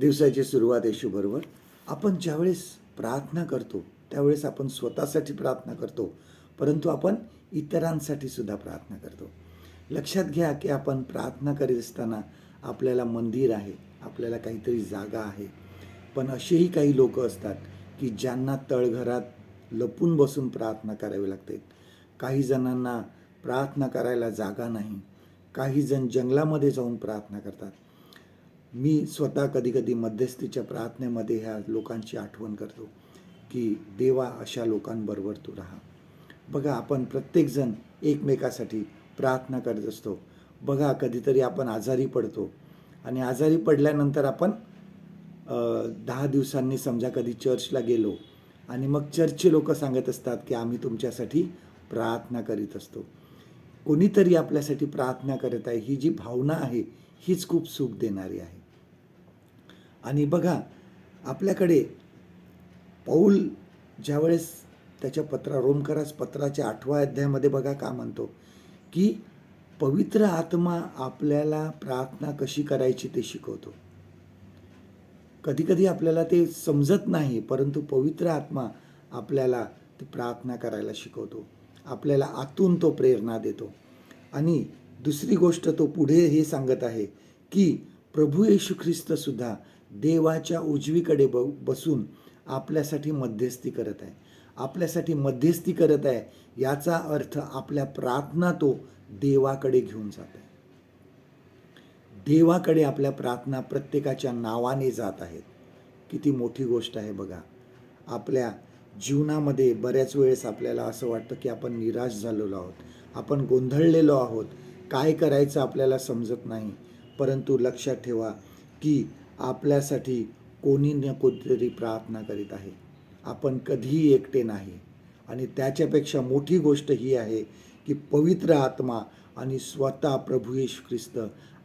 दिवसाची सुरुवात येशूबरोबर आपण ज्यावेळेस प्रार्थना करतो त्यावेळेस आपण स्वतःसाठी प्रार्थना करतो परंतु आपण इतरांसाठी सुद्धा प्रार्थना करतो. लक्षात घ्या की आपण प्रार्थना करीत असताना आपल्याला मंदिर आहे आपल्याला काहीतरी जागा आहे. पण असेही काही लोक असतात की ज्यांना तळघरात लपून बसून प्रार्थना करावी लागते. काही जणांना प्रार्थना करायला जागा नाही. काही जण जंगलामध्ये जाऊन प्रार्थना करतात. मी स्वतः कधीकधी मध्यस्थीच्या प्रार्थनेमध्ये ह्या लोकांची आठवण करतो की देवा अशा लोकांबरोबर तू राहा. बघा आपण प्रत्येकजण एकमेकासाठी प्रार्थना करत असतो. बघा कधीतरी आपण आजारी पडतो आणि आजारी पडल्यानंतर आपण दहा दिवसांनी समजा कधी चर्चला गेलो आणि मग चर्चचे लोक सांगत असतात की आम्ही तुमच्यासाठी प्रार्थना करीत असतो. कोणीतरी आपल्यासाठी प्रार्थना करत आहे ही जी भावना आहे हीच खूप सुख देणारी आहे. आणि बघा आपल्याकडे पौल ज्यावेळेस त्याच्या पत्रा रोमकरास पत्राच्या आठव्या अध्यायामध्ये बघा का म्हणतो की पवित्र आत्मा आपल्याला प्रार्थना कशी करायची ते शिकवतो. कधीकधी आपल्याला ते समजत नाही परंतु पवित्र आत्मा आपल्याला ती प्रार्थना करायला शिकवतो. आपल्याला आतून तो प्रेरणा देतो. आणि दुसरी गोष्ट तो पुढे हे सांगत आहे की प्रभू येशू ख्रिस्तसुद्धा देवाच्या उजवीकडे ब बसून आपल्यासाठी मध्यस्थी करत आहे. आपल्यासाठी मध्यस्थी करत आहे याचा अर्थ आपल्या प्रार्थना तो देवाकडे घेऊन जात आहे. देवाकडे आपल्या प्रार्थना प्रत्येकाच्या नावाने जात आहेत. किती मोठी गोष्ट आहे बघा. आपल्या जीवनामध्ये बऱ्याच वेळेस आपल्याला असं वाटतं की आपण निराश झालेलो आहोत. आपण गोंधळलेलो आहोत. काय करायचं आपल्याला समजत नाही. परंतु लक्षात ठेवा की आपल्यासाठी कोणी ना कोणतरी प्रार्थना करीत आहे. आपण कधीही एकटे नाही. आणि त्याच्यापेक्षा मोठी गोष्ट ही आहे की पवित्र आत्मा आणि स्वतः प्रभू येशू ख्रिस्त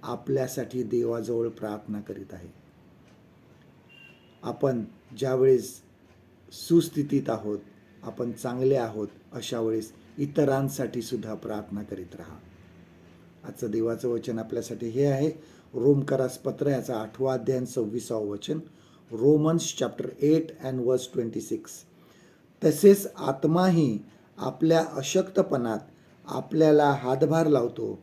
आपल्यासाठी देवाजवळ प्रार्थना करीत आहे. आपण ज्यावेळेस सुस्थितीत आहोत आपण चांगले आहोत अशा वेळेस इतरांसाठी सुद्धा प्रार्थना करीत राहा. आजचं देवाचं वचन आपल्यासाठी हे आहे. रोमकरास पत्र याचा आठवा अध्याय सव्वीसावं वचन. Romans chapter eight and verse twenty six तसेच आत्माही आपल्या अशक्तपणात आपल्याला हातभार लावतो.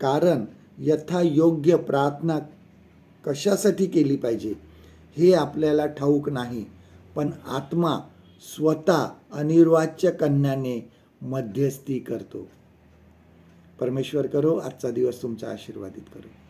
कारण यथायोग्य प्रार्थना कशासाठी केली पाहिजे हे आपल्याला ठाऊक नाही. पण आत्मा स्वतः अनिर्वाच्य कन्याने मध्यस्थी करतो. परमेश्वर करो आजचा दिवस तुमचा आशीर्वादित करो.